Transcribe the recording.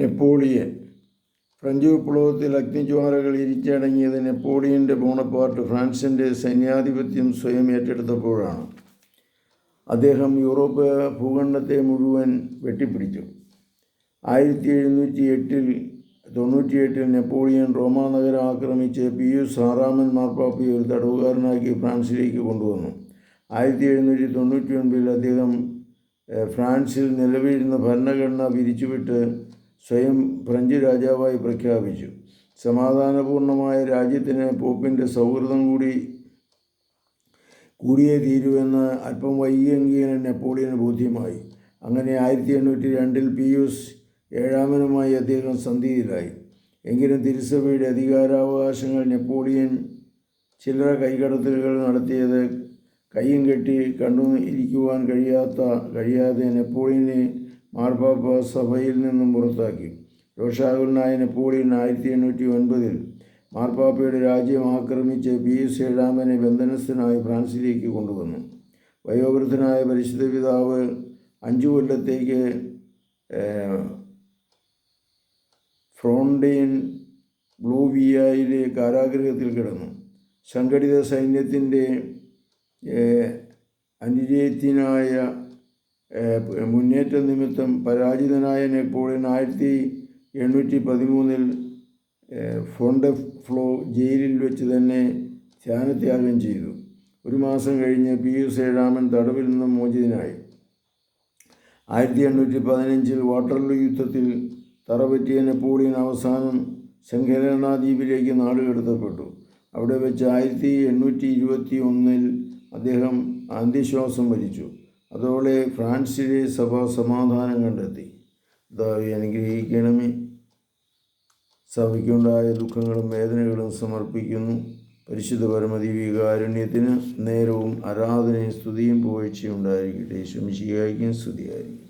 Napoleon. French വിപ്ലവത്തിൽ അഗ്നിജ്വാലകൾ ഇരിച്ചടങ്ങിയത് നെപ്പോളിയന്റെ ബോണപ്പാർട്ട് ഫ്രാൻസിന്റെ സൈന്യാധിപത്യം സ്വയം ഏറ്റെടുത്തപ്പോഴാണ്. അദ്ദേഹം യൂറോപ്പ് ഭൂഖണ്ഡത്തെ മുഴുവൻ വെട്ടിപ്പിടിച്ചു. ആയിരത്തി എഴുന്നൂറ്റി എട്ടിൽ തൊണ്ണൂറ്റിയെട്ടിൽ നെപ്പോളിയൻ റോമാ നഗരം ആക്രമിച്ച് പി യു സാറാമൻ മാർപ്പാപ്പയെ ഒരു തടവുകാരനാക്കി ഫ്രാൻസിലേക്ക് കൊണ്ടുവന്നു. ആയിരത്തി എഴുന്നൂറ്റി തൊണ്ണൂറ്റി ഒൻപതിൽ അദ്ദേഹം ഫ്രാൻസിൽ നിലവിലിരുന്ന ഭരണഘടന പിരിച്ചുവിട്ട് സ്വയം ഫ്രഞ്ച് രാജാവായി പ്രഖ്യാപിച്ചു. സമാധാനപൂർണമായ രാജ്യത്തിന് പോപ്പിന്റെ സൗഹൃദം കൂടി കൂടിയേ തീരുവെന്ന് അല്പം വൈകിയെങ്കിലും നെപ്പോളിയന് ബോധ്യമായി. അങ്ങനെ ആയിരത്തി എണ്ണൂറ്റി രണ്ടിൽ പിയൂസ് ഏഴാമനുമായി അദ്ദേഹം സന്ധിയിലായി. എങ്കിലും തിരുസഭയുടെ അധികാരാവകാശങ്ങൾ നെപ്പോളിയൻ ചില്ലറ കൈകടത്തലുകൾ നടത്തിയത് കയ്യും കെട്ടി കണ്ടു ഇരിക്കുവാൻ കഴിയാത്ത കഴിയാതെ നെപ്പോളിയനെ മാർപ്പാപ്പ സഭയിൽ നിന്നും പുറത്താക്കി. രോഷാകുലനായ നെപ്പോളിയൻ ആയിരത്തി എണ്ണൂറ്റി ഒൻപതിൽ മാർപ്പാപ്പയുടെ രാജ്യം ആക്രമിച്ച് പി എസ് ഏഴാമനെ ബന്ധനസ്ഥനായി ഫ്രാൻസിലേക്ക് കൊണ്ടുവന്നു. വയോവൃദ്ധനായ പരിശുദ്ധ പിതാവ് അഞ്ചു കൊല്ലത്തേക്ക് ഫ്രോണ്ടെയിൻ ബ്ലൂവിയയിലെ കാരാഗ്രഹത്തിൽ കിടന്നു. സംഘടിത സൈന്യത്തിന്റെ ഏഹ്, മുന്നേറ്റ നിമിത്തം പരാജിതനായ നെപ്പോളിയൻ ആയിരത്തി എണ്ണൂറ്റി പതിമൂന്നിൽ ഫോണ്ടെ ഫ്ലോ ജയിലിൽ വെച്ച് തന്നെ ധ്യാനത്യാഗം ചെയ്തു. ഒരു മാസം കഴിഞ്ഞ് പിയൂസ് ഏഴാമൻ തടവിൽ നിന്നും മോചിതനായി. ആയിരത്തി എണ്ണൂറ്റി പതിനഞ്ചിൽ വാട്ടർലു യുദ്ധത്തിൽ തറപറ്റിയ നെപ്പോളിയൻ അവസാനം ശങ്കരനാ ദ്വീപിലേക്ക് നാടുകടത്തപ്പെട്ടു അവിടെ വെച്ച് ആയിരത്തി എണ്ണൂറ്റി ഇരുപത്തി ഒന്നിൽ അദ്ദേഹം അന്ത്യശ്വാസം വലിച്ചു അതോടെ ഫ്രാൻസിലെ സഭ സമാധാനം കണ്ടെത്തി. ദാവി അനുഗ്രഹിക്കണമേ. സഭയ്ക്കുണ്ടായ ദുഃഖങ്ങളും വേദനകളും സമർപ്പിക്കുന്നു. പരിശുദ്ധ പരമദിവികാരുണ്യത്തിന് നേരവും ആരാധനയും സ്തുതിയും പുകഴ്ചയും ഉണ്ടായിരിക്കട്ടെ. ശംശിയായിരിക്കും സ്തുതിയായിരിക്കും